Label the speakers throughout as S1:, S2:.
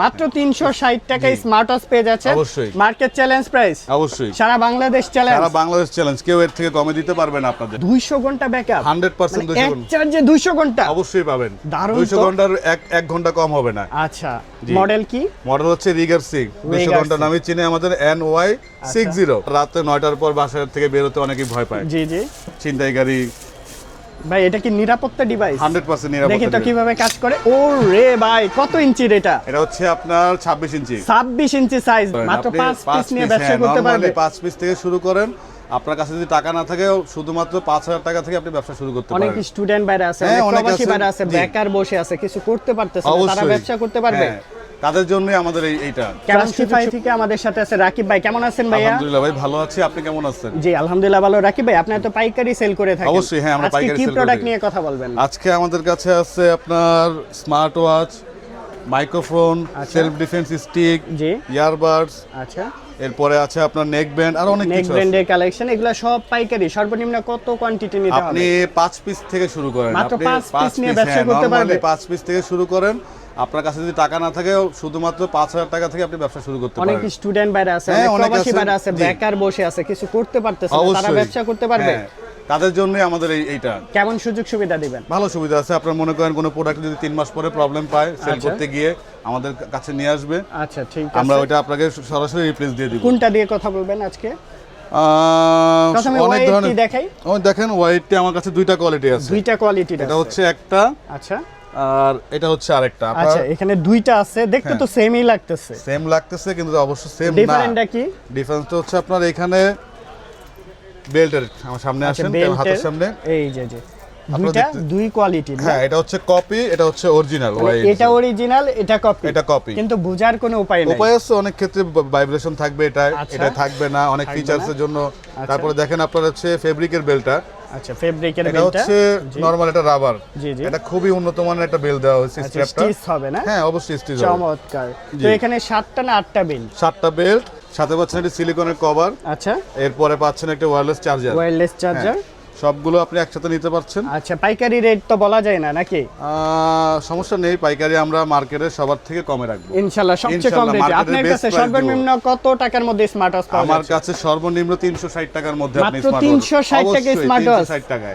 S1: মাত্র তিনশো ষাট টাকায় স্মার্ট ওয়াচ পেয়ে যাচ্ছে
S2: অবশ্যই।
S1: মার্কেট চ্যালেঞ্জ প্রাইস
S2: অবশ্যই।
S1: সারা বাংলাদেশ চ্যালেঞ্জ
S2: সারা বাংলাদেশ চ্যালেঞ্জ কেউ এর থেকে কমে দিতে পারবে না আপনাদের।
S1: দুইশো ঘণ্টা ব্যাকআপ
S2: 100% দুইশো
S1: এক
S2: ঘণ্টা।
S1: চার্জে দুইশো ঘণ্টা।
S2: অবশ্যই পাবেন।
S1: দারুণ
S2: দুইশো
S1: তো।
S2: ঘণ্টার এক এক ঘণ্টা কম হবে না।
S1: আচ্ছা। মডেল কি?
S2: মডেল হচ্ছে রিগার দুইশো
S1: Rigger ঘণ্টা
S2: নামে চিনে আমাদের এন ওয়াই
S1: আচ্ছা।
S2: সিক্স জিরো রাতে নয়টার পর বাসার থেকে বেরোতে অনেকেই ভয় পায়।
S1: জি জি।
S2: ছিনতাইকারী
S1: ভাই এটা কি নিরাপত্তা ডিভাইস
S2: হান্ড্রেড পার্সেন্ট
S1: দেখি তো কীভাবে কাজ করে। ও রে ভাই কত ইঞ্চির এটা?
S2: এটা হচ্ছে আপনার ছাব্বিশ ইঞ্চি।
S1: ছাব্বিশ ইঞ্চি সাইজ মাত্র
S2: আপনি
S1: পাঁচ পিস নিয়ে ব্যবসা
S2: হ্যাঁ,
S1: করতে
S2: normally
S1: পারবে।
S2: পাঁচ পিস থেকে শুরু করেন। আপনার কাছে যদি টাকা না থাকে শুধুমাত্র পাঁচ হাজার টাকা থেকে আপনি ব্যবসা শুরু করতে
S1: অনেক স্টুডেন্ট বাইরে আছে
S2: হ্যাঁ,
S1: অনেক
S2: অনেক
S1: প্রবাসী বাইরে আছে বেকার বসে আছে কিছু করতে পারতেছে তারা ব্যবসা করতে পারবে।
S2: হ্যাঁ, তাদের জন্যই আমাদের এই এইটা।
S1: ক্লাসিফাই থেকে আমাদের সাথে আছে রাকিব ভাই। কেমন আছেন ভাইয়া?
S2: আলহামদুলিল্লাহ ভাই ভালো আছি। আপনি কেমন আছেন?
S1: জি আলহামদুলিল্লাহ ভালো। রাকিব ভাই আপনি তো পাইকারি সেল করে থাকেন।
S2: অবশ্যই, হ্যাঁ, আমরা পাইকারি সেল করি
S1: কি
S2: প্রোডাক্ট
S1: নিয়ে কথা বলবেন?
S2: আজকে আমাদের কাছে আছে আপনার smart watch microphone. Self defence stick
S1: জি।
S2: ইয়ারবাডস
S1: আচ্ছা।
S2: এরপরে আছে আপনার নেক ব্যান্ড আর অনেক
S1: নেক। ব্র্যান্ডের কালেকশন এগুলো সব পাইকারি। সর্বনিম্ন কত কোয়ান্টিটি নিতে
S2: আপনি
S1: হবে?
S2: পাঁচ পিস থেকে শুরু করেন।
S1: মাত্র
S2: আপনি
S1: পাঁচ পিস নিয়ে ব্যবসা
S2: হ্যাঁ,
S1: করতে
S2: পারবেন
S1: পারবে।
S2: পাঁচ পিস থেকে শুরু করেন। আপনার কাছে যদি টাকা না থাকে শুধুমাত্র পাঁচ হাজার টাকা থেকে আপনি ব্যবসা শুরু করতে
S1: অনেক স্টুডেন্ট বাইরে আছে
S2: হ্যাঁ,
S1: অনেক প্রবাসী বাইরে আছে বেকার বসে আছে কিছু করতে পারতেছে না, তারা ব্যবসা করতে পারবে?
S2: হ্যাঁ, তাদের জন্যই আমাদের এই এইটা।
S1: কেমন সুযোগ সুবিধা দিবেন?
S2: ভালো সুবিধা আছে। আপনার মনে করেন কোনো প্রোডাক্ট যদি তিন মাস পরে প্রবলেম পায় সেল
S1: আচ্ছা।
S2: করতে গিয়ে আমাদের কাছে নিয়ে আসবে।
S1: আচ্ছা ঠিক আছে।
S2: আমরা ওইটা আপনাকে সরাসরি রিপ্লেস দিয়ে দিব।
S1: কোনটা দিয়ে কথা বলবেন আজকে?
S2: আহ, অনেক ধরনের
S1: দেখাই।
S2: ও দেখেন ওয়াইটটি আমার কাছে দুইটা কোয়ালিটি আছে।
S1: দুইটা কোয়ালিটির
S2: এটা হচ্ছে একটা
S1: আচ্ছা।
S2: আর এটা হচ্ছে আরেকটা।
S1: আচ্ছা এখানে দুইটা আছে। দেখতে
S2: হ্যাঁ।
S1: তো সেমই লাগতেছে।
S2: সেম লাগতেছে কিন্তু অবশ্য সেম না।
S1: ডিফারেন্টটা কি?
S2: ডিফারেন্সটা হচ্ছে আপনার এখানে বেল্টের আমার সামনে
S1: আচ্ছা
S2: আসেন হাতের সামনে।
S1: এই যে যে। দুইটা দুই কোয়ালিটির
S2: হ্যাঁ এটা হচ্ছে কপি এটা হচ্ছে অরিজিনাল
S1: এটা অরিজিনাল এটা কপি
S2: এটা কপি
S1: কিন্তু বোঝার কোনো উপায় নেই।
S2: উপায় আছে অনেক ক্ষেত্রে ভাইব্রেশন থাকবে এটা
S1: আচ্ছা।
S2: এটা থাকবে না অনেক
S1: থাকবে
S2: ফিচার্স
S1: না।
S2: এর জন্য। তারপরে দেখেন আপনার হচ্ছে ফেব্রিকের বেলটা
S1: আচ্ছা ফেব্রিকের
S2: এটা হচ্ছে নরমাল এটা রাবার
S1: জি জি।
S2: এটা খুবই উন্নত মানের একটা বেল দেওয়া হয়েছে
S1: আচ্ছা
S2: স্ট্র্যাপটা
S1: স্টিচ হবে না?
S2: হ্যাঁ অবশ্যই স্টিচ হবে।
S1: চমৎকার। তো এখানে সাতটা না আটটা বিল
S2: সাতটা বেল্ট সাথে পাচ্ছেন একটা সিলিকনের কভার
S1: আচ্ছা।
S2: এরপরে পাচ্ছেন একটা ওয়্যারলেস চার্জার
S1: ওয়্যারলেস চার্জার
S2: সবগুলো আপনি একসাথে নিতে পারছেন।
S1: আচ্ছা পাইকারি রেট তো বলা যায় না নাকি?
S2: সমস্যা নেই পাইকারি আমরা মার্কেটে সবার থেকে কমে রাখব।
S1: ইনশাল্লাহ সবচেয়ে কম রেটে আপনার কাছে সর্বনিম্ন কত টাকার মধ্যে স্মার্ট ওয়াচ পাওয়া
S2: আমার কাছে সর্বনিম্ন তিনশো ষাট টাকার মধ্যে আপনি
S1: মাত্র
S2: smart watch-
S1: তিনশো ষাট টাকা স্মার্ট ওয়াচ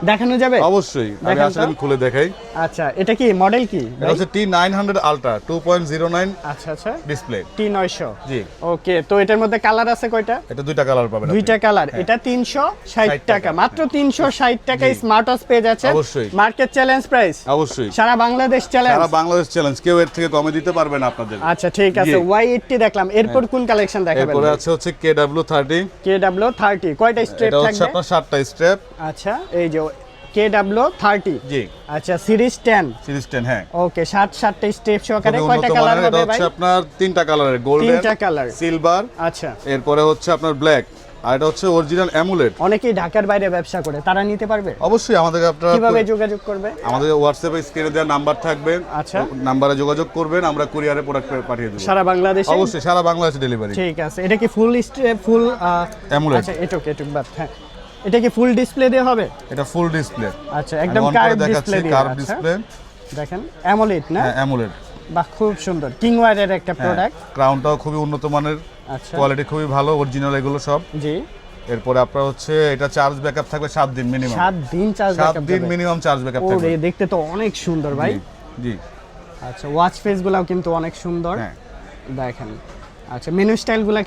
S1: দেখানো যাবে?
S2: অবশ্যই আমি আসলে আমি খুলে দেখাই।
S1: আচ্ছা এটা কি মডেল কি?
S2: এটা হচ্ছে T nine hundred ultra two point zero nine
S1: আচ্ছা আচ্ছা।
S2: ডিসপ্লে
S1: টি নয়শো।
S2: জি।
S1: ওকে তো এটার মধ্যে কালার আছে কয়টা?
S2: এটা দুইটা কালার পাবেন
S1: দুইটা কালার এটা তিনশো ষাট
S2: 60
S1: টাকা। মাত্র তিনশো ষাট টাকায় স্মার্ট ওয়াচ পেয়ে যাচ্ছে
S2: অবশ্যই।
S1: মার্কেট চ্যালেঞ্জ প্রাইস
S2: অবশ্যই।
S1: সারা বাংলাদেশ চ্যালেঞ্জ
S2: সারা বাংলাদেশ চ্যালেঞ্জ কেউ এর থেকে কমে দিতে পারবে না আপনাদের।
S1: আচ্ছা ঠিক আছে।
S2: জি।
S1: ওয়াই এইটটি দেখলাম। এরপর কোন কালেকশন দেখাবেন।
S2: এরপরে আছে হচ্ছে K W thirty
S1: K W thirty কয়টা স্ট্রেপ
S2: এটা হচ্ছে
S1: থাকবে?
S2: আপনার সাতটা স্টেপ
S1: আচ্ছা এই যে থার্টি
S2: জি।
S1: আচ্ছা সিরিজ টেন
S2: সিরিজ টেন হ্যাঁ।
S1: ওকে সাত সাতটা স্টেপ সহকারে কয়টা কালার হবে ভাই?
S2: হচ্ছে আপনার তিনটা কালারের গোল্ডেন
S1: তিনটা কালার
S2: সিলভার
S1: আচ্ছা।
S2: এরপরে হচ্ছে আপনার ব্ল্যাক আর এটা হচ্ছে অরিজিনাল অ্যামুলেট
S1: অনেকেই ঢাকার বাইরে ব্যবসা করে তারা নিতে পারবে?
S2: অবশ্যই আমাদের আপনারা
S1: কীভাবে যোগাযোগ করবে?
S2: আমাদের হোয়াটসঅ্যাপে স্ক্রিনে দেওয়া নাম্বার থাকবে।
S1: আচ্ছা।
S2: নাম্বারে যোগাযোগ করবেন আমরা কুরিয়ারে প্রোডাক্ট পাঠিয়ে দেবো।
S1: সারা বাংলাদেশে?
S2: অবশ্যই সারা বাংলাদেশে ডেলিভারি
S1: ঠিক আছে এটা কি ফুল ফুল
S2: AMOLED।
S1: আচ্ছা এটুক এটুক বাদ হ্যাঁ। এটা কি ফুল ডিসপ্লে দিয়ে হবে?
S2: এটা ফুল ডিসপ্লে
S1: আচ্ছা একদম কার্ভ ডিসপ্লে দিয়ে
S2: curve
S1: আচ্ছা। দেখেন অ্যামোলেড না?
S2: হ্যাঁ অ্যামুলেট
S1: বাহ খুব সুন্দর। কিংওয়ারের একটা প্রোডাক্ট
S2: ক্রাউনটাও খুবই উন্নত মানের। কোয়ালিটি খুবই ভালো অরিজিনাল এগুলো সব।
S1: জি।
S2: এরপরে আপনার হচ্ছে এটা চার্জ ব্যাকআপ থাকবে 7 দিন মিনিমাম
S1: 7 দিন চার্জ
S2: ব্যাকআপ 7 দিন মিনিমাম চার্জ ব্যাকআপ থাকবে।
S1: ও দেখতে তো অনেক সুন্দর ভাই।
S2: জি,
S1: আচ্ছা ওয়াচ ফেস গুলাও কিন্তু অনেক সুন্দর।
S2: হ্যাঁ।
S1: দেখেন। আচ্ছা মেনু স্টাইলগুলা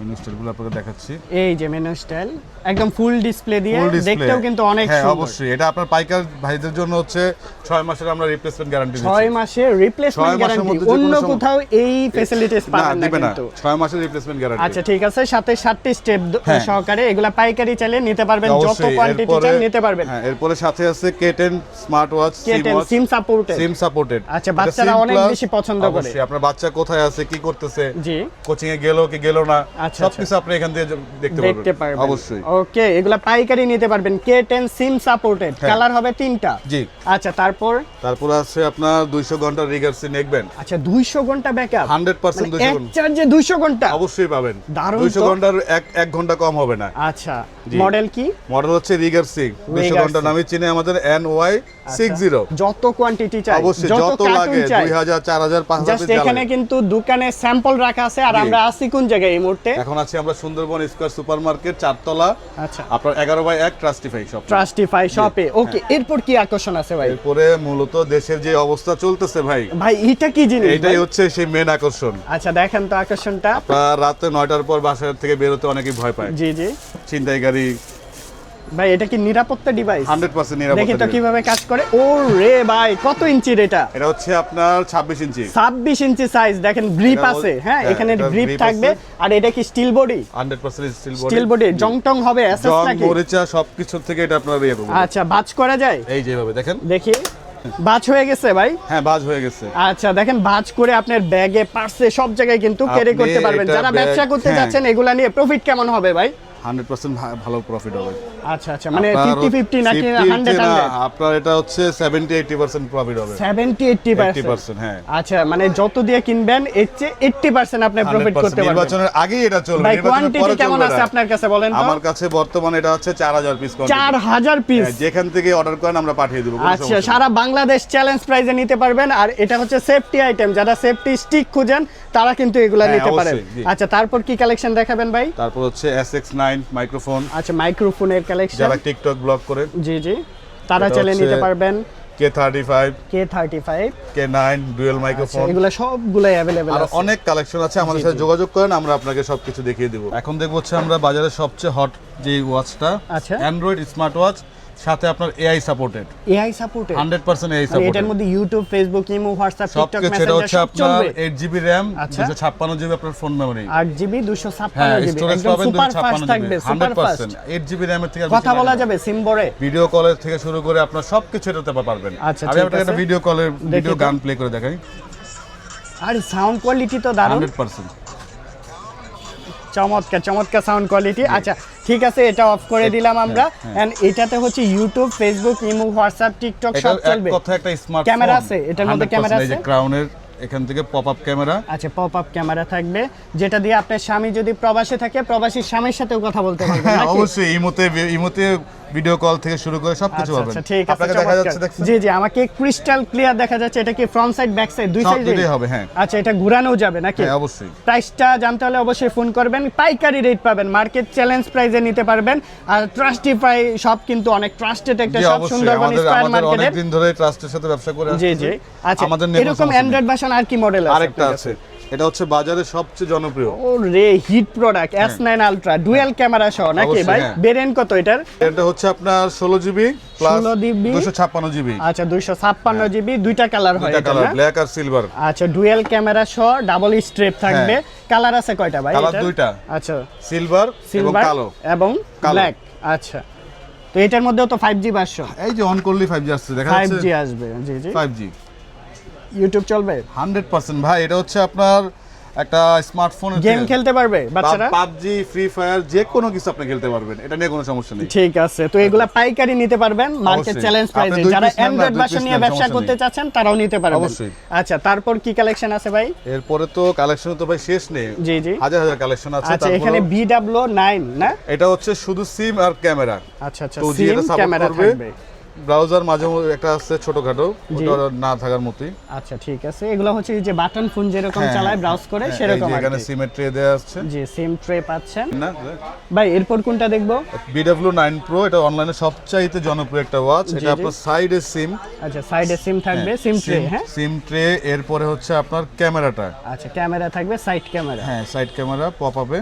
S2: মিনিস্টারগুলো আপনাকে দেখাচ্ছি।
S1: এই যে মেনু স্টাইল একদম ফুল ডিসপ্লে দিয়ে দেখতেও কিন্তু অনেক
S2: হ্যাঁ অবশ্যই। এটা আপনার পাইকার ভাইদের জন্য হচ্ছে ছয় মাসের আমরা রিপ্লেসমেন্ট গ্যারান্টি দিচ্ছি।
S1: মাসের রিপ্লেসমেন্ট গ্যারান্টি অন্য কোথাও এই ফ্যাসিলিটিস পাবেন না কিন্তু।
S2: ছয় মাসের রিপ্লেসমেন্ট গ্যারান্টি
S1: আচ্ছা ঠিক আছে। সাথে সাতটি স্টেপ
S2: হ্যাঁ।
S1: সহকারে এগুলা পাইকারি চাইলে নিতে পারবেন যত কোয়ান্টিটি নিতে পারবেন।
S2: হ্যাঁ এরপরে সাথে আছে K10 smart watch
S1: SIM supported
S2: SIM supported
S1: আচ্ছা, বাচ্চারা অনেক বেশি পছন্দ করে।
S2: আপনার বাচ্চা কোথায় আছে কি করতেছে?
S1: জি।
S2: কোচিং এ গেল কি গেল না? সবকিছু আপনি এখান থেকে দেখতে
S1: দেখতে
S2: পারবেন। অবশ্যই।
S1: ওকে এগুলা পাইকারি নিতে পারবেন। K ten SIM supported. Colour হবে তিনটা।
S2: জি।
S1: আচ্ছা তারপর?
S2: তারপর আছে আপনার দুইশো ঘণ্টা রিগার্সি নেকবেন।
S1: আচ্ছা দুইশো ঘণ্টা ব্যাকআপ
S2: হান্ড্রেড পার্সেন্ট ঘণ্টা।
S1: এক চার্জে দুইশো ঘণ্টা?
S2: অবশ্যই পাবেন।
S1: দারুণ
S2: দুইশো
S1: তো।
S2: ঘণ্টার এক এক ঘণ্টা কম হবে না।
S1: আচ্ছা। মডেল কি?
S2: মডেল হচ্ছে রিগার সিং দুইশো
S1: Rigger ঘণ্টা
S2: নামে চিনে আমাদের এন ওয়াই সিক্স জিরো
S1: যত কোয়ান্টিটি চাই
S2: অবশ্যই যত লাগে দুই হাজার চার হাজার পাঁচ হাজার
S1: এখানে কিন্তু দোকানে স্যাম্পল রাখা আছে আর আমরা আছি কোন জায়গায় এই মুহূর্তে?
S2: এখন আছি আমরা সুন্দরবন স্কোয়ার সুপার মার্কেট চারতলা।
S1: আচ্ছা।
S2: আপনার এগারো বাই এক ট্রাস্টিফাই শপ
S1: ট্রাস্টিফাই শপে। ওকে এরপর কি আকর্ষণ আছে ভাই?
S2: এরপরে মূলত দেশের যে অবস্থা চলতেছে ভাই।
S1: ভাই এটা কি জিনিস
S2: এইটাই
S1: ভাই?
S2: হচ্ছে সেই মেন আকর্ষণ।
S1: আচ্ছা দেখেন তো আকর্ষণটা।
S2: আপনার রাতে নয়টার পর বাসার থেকে বেরোতে অনেকেই ভয় পায়।
S1: জি জি।
S2: ছিনতাই গাড়ি
S1: ভাই এটা কি নিরাপত্তা ডিভাইস
S2: হান্ড্রেড পার্সেন্ট
S1: দেখি তো কীভাবে কাজ করে। ও রে ভাই কত ইঞ্চির এটা?
S2: এটা হচ্ছে আপনার ছাব্বিশ ইঞ্চি।
S1: ছাব্বিশ ইঞ্চি সাইজ দেখেন গ্রিপ আছে হ্যাঁ
S2: হ্যাঁ,
S1: এখানে গ্রিপ থাকবে। আর এটা কি steel body
S2: hundred percent steel body
S1: steel body জং টং হবে এসএস নাকি?
S2: জং মরিচা সবকিছু থেকে এটা আপনার ইয়ে করব
S1: আচ্ছা বাজ করা যায়?
S2: এই যেভাবে দেখেন।
S1: দেখি। বাজ হয়ে গেছে ভাই?
S2: হ্যাঁ বাজ হয়ে গেছে।
S1: আচ্ছা দেখেন ভাঁজ করে আপনার ব্যাগে পার্সে সব জায়গায় কিন্তু ক্যারি করতে পারবেন। যারা ব্যবসা করতে
S2: হ্যাঁ।
S1: যাচ্ছেন এগুলা নিয়ে প্রফিট কেমন হবে ভাই?
S2: হান্ড্রেড পার্সেন্ট ভালো প্রফিট হবে।
S1: আচ্ছা আচ্ছা মানে ফিফটি ফিফটি নাকি হান্ড্রেড
S2: আপনার এটা হচ্ছে সেভেন্টি এইটি পার্সেন্ট প্রফিট হবে।
S1: সেভেন্টি
S2: এইটি
S1: পার্সেন্ট
S2: হ্যাঁ।
S1: আচ্ছা মানে যত দিয়ে কিনবেন এর চেয়ে এইটটি পার্সেন্ট আপনি প্রফিট করতে পারবেন।
S2: নির্বাচনের আগেই এটা চলবে
S1: কোয়ান্টিটি কেমন আছে আপনার কাছে বলেন
S2: আমার কাছে বর্তমানে এটা হচ্ছে চার হাজার পিস
S1: চার হাজার পিস
S2: যেখান থেকে অর্ডার করেন আমরা পাঠিয়ে দেবো
S1: আচ্ছা সারা বাংলাদেশ চ্যালেঞ্জ প্রাইজে নিতে পারবেন আর এটা হচ্ছে সেফটি আইটেম যারা সেফটি স্টিক খুঁজেন তারা কিন্তু এগুলা
S2: হ্যাঁ,
S1: নিতে পারেন আচ্ছা তারপর কি কালেকশন দেখাবেন ভাই?
S2: তারপর হচ্ছে এস এক্স নাইন মাইক্রোফোন
S1: আচ্ছা মাইক্রোফোনের কালেকশন
S2: যারা টিকটক ব্লগ করেন
S1: জি জি। তারা নিতে পারবেন।
S2: K thirty five
S1: K thirty five
S2: K nine dual microphone
S1: এগুলো সবগুলোই অ্যাভেলেবেল
S2: আর
S1: আছে।
S2: অনেক কালেকশন আছে আমাদের সাথে যোগাযোগ করেন আমরা আপনাকে সবকিছু দেখিয়ে দেবো। এখন দেখব হচ্ছে আমরা বাজারে সবচেয়ে হট যে ওয়াচটা
S1: আচ্ছা।
S2: অ্যান্ড্রয়েড স্মার্ট ওয়াচ সাথে আপনার AI supported
S1: AI supported
S2: hundred percent AI
S1: মানে এটার মধ্যে YouTube Facebook imo WhatsApp TikTok Messenger
S2: হচ্ছে
S1: সব
S2: আপনার
S1: চলবে।
S2: এইট জিবি র্যাম
S1: আচ্ছা।
S2: দুশো ছাপ্পান্ন জিবি আপনার ফোন মেমোরি
S1: আট জিবি দুশো
S2: হ্যাঁ
S1: ছাপ্পান্ন জিবি
S2: স্টোরেজ
S1: একদম সুপার ফাস্ট থাকবে
S2: GB
S1: super
S2: hundred
S1: fast
S2: percent eight GB র্যামের থেকে
S1: কথা বলা। যাবে সিম্বরে
S2: ভিডিও কলের থেকে শুরু করে আপনার সবকিছু এটাতে পারবেন।
S1: আচ্ছা,
S2: আমি আপনাকে একটা। ভিডিও কলের ভিডিও গান প্লে করে দেখাই।
S1: আর সাউন্ড কোয়ালিটি তো দারুণ।
S2: হান্ড্রেড পার্সেন্ট
S1: চমৎকার চমৎকার সাউন্ড কোয়ালিটি আচ্ছা ঠিক আছে এটা অফ করে দিলাম আমরা
S2: হ্যাঁ।
S1: এন্ড এটাতে হচ্ছে YouTube Facebook imo WhatsApp TikTok সব চলবে
S2: কথা একটা স্মার্ট
S1: ক্যামেরা আছে? এটার মধ্যে ক্যামেরা আছে?
S2: ক্রাউনের এখান থেকে পপ আপ ক্যামেরা
S1: আচ্ছা পপ আপ ক্যামেরা থাকবে যেটা দিয়ে আপনার স্বামী যদি প্রবাসে থাকে প্রবাসীর স্বামীর সাথেও কথা বলতে পারবেন
S2: হ্যাঁ? অবশ্যই ইমোতে ইমোতে ভিডিও কল থেকে শুরু করে সবকিছু
S1: আচ্ছা,
S2: পাবেন।
S1: আচ্ছা, ঠিক আছে
S2: আপনাকে দেখা যাচ্ছে দেখছেন?
S1: জি জি আমাকে ক্রিস্টাল ক্লিয়ার দেখা যাচ্ছে এটা কি ফ্রন্ট সাইড ব্যাক সাইড দুই
S2: সব
S1: সাইডে
S2: দুটোই হবে, হ্যাঁ।
S1: আচ্ছা এটা ঘোরানো যাবে নাকি?
S2: হ্যাঁ অবশ্যই।
S1: প্রাইসটা জানতে হলে অবশ্যই ফোন করবেন পাইকারি রেট পাবেন মার্কেট চ্যালেঞ্জ প্রাইসে নিতে পারবেন আর ট্রাস্টিফাই সব কিন্তু অনেক ট্রাস্টেড একটা সব
S2: অবশ্যই
S1: সুন্দরবন স্কয়ার
S2: আমাদের অনেক দিন ধরে ট্রাস্টের সাথে ব্যবসা করে
S1: জি জি আচ্ছা
S2: আমাদের
S1: এরকম অ্যান্ড্রয়েড ভার্সন আর কি মডেল আছে?
S2: আরেকটা আছে। এটা হচ্ছে বাজারে সবচেয়ে জনপ্রিয়।
S1: ও রে hit product S nine ultra dual camera সহ নাকি ভাই?
S2: হ্যাঁ।
S1: বেরেন কত এটার?
S2: এটা হচ্ছে আপনার ষোলো জিবি প্লাস
S1: 16 GB?
S2: দুশো জিবি
S1: আচ্ছা দুইশো ছাপ্পান্ন জিবি দুইটা কালার হয় এটা
S2: কালার ব্ল্যাক আর সিলভার
S1: আচ্ছা ডুয়েল ক্যামেরা সহ ডাবল স্ট্রেপ থাকবে। কালার আছে কয়টা ভাই
S2: কালার দুইটা।
S1: আচ্ছা।
S2: সিলভার এবং কালো।
S1: এবং। ব্ল্যাক আচ্ছা। তো এটার মধ্যেও তো ফাইভ জি ভার্সন
S2: এই যে অন করলি ফাইভ জি আসছে দেখা
S1: ফাইভ জি আসবে জি জি।
S2: ফাইভ জি
S1: ইউটিউব চলবে?
S2: Hundred percent. ভাই এটা হচ্ছে আপনার একটা স্মার্টফোন
S1: গেম খেলতে পারবে বাচ্চারা?
S2: পাবজি ফ্রি ফায়ার যে কোনো কিছু আপনি খেলতে পারবেন। এটা নিয়ে কোনো সমস্যা নেই।
S1: ঠিক আছে তো এগুলা পাইকারি নিতে পারবেন মার্কেট চ্যালেঞ্জ প্রাইসে যারা অ্যান্ড্রয়েড ভার্সন নিয়ে ব্যবসা করতে চাচ্ছেন তারাও নিতে পারবেন।
S2: অবশ্যই।
S1: আচ্ছা তারপর কি কালেকশন আছে ভাই?
S2: এরপরে তো কালেকশন তো ভাই শেষ নেই।
S1: জি জি।
S2: হাজার হাজার কালেকশন আছে
S1: আচ্ছা এখানে
S2: তারপরে
S1: বিডাব্লিউ নাইন না?
S2: এটা হচ্ছে শুধু সিম আর ক্যামেরা।
S1: আচ্ছা আচ্ছা সিম ক্যামেরা থাকবে।
S2: ব্রাউজার মাঝে একটা আছে ছোটখাটো। ওটা না থাকার মতোই।
S1: আচ্ছা ঠিক আছে। এগুলো হচ্ছে যে বাটন ফোন যেরকম
S2: হ্যাঁ,
S1: চালায় ব্রাউজ করে
S2: হ্যাঁ,
S1: সেরকম
S2: এখানে
S1: কি।
S2: সিমের ট্রে দেওয়া আছে।
S1: জি সিম ট্রে পাচ্ছেন।
S2: না
S1: ভাই এরপর কোনটা দেখব?
S2: বিডব্লিউ নাইন প্রো এটা অনলাইনে সবচাইতে জনপ্রিয় একটা ওয়াচ এটা আপনার সাইডে সিম
S1: আচ্ছা সাইডে সিম থাকবে সিম ট্রে হ্যাঁ?
S2: সিম ট্রে এরপরে হচ্ছে আপনার ক্যামেরাটা।
S1: আচ্ছা ক্যামেরা থাকবে সাইড ক্যামেরা।
S2: হ্যাঁ সাইড ক্যামেরা পপ আপে।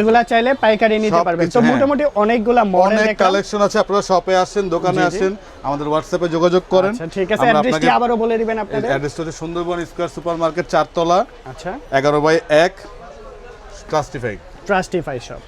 S1: এগুলা চাইলে পাইকারি নিতে পারবেন। তো
S2: হ্যাঁ।
S1: মোটামুটি অনেকগুলা মডেল
S2: অনেক কালেকশন আছে আপনারা শপে আসেন দোকানে
S1: জি।
S2: আসেন আমাদের হোয়াটসঅ্যাপে যোগাযোগ করেন।
S1: আচ্ছা ঠিক আছে অ্যাড্রেসটি আবারও বলে দিবেন আপনাদের।
S2: অ্যাড্রেসটা হচ্ছে সুন্দরবন স্কয়ার সুপারমার্কেট চারতলা
S1: আচ্ছা।
S2: এগারো বাই এক ট্রাস্টিফাই
S1: ট্রাস্টিফাই শপ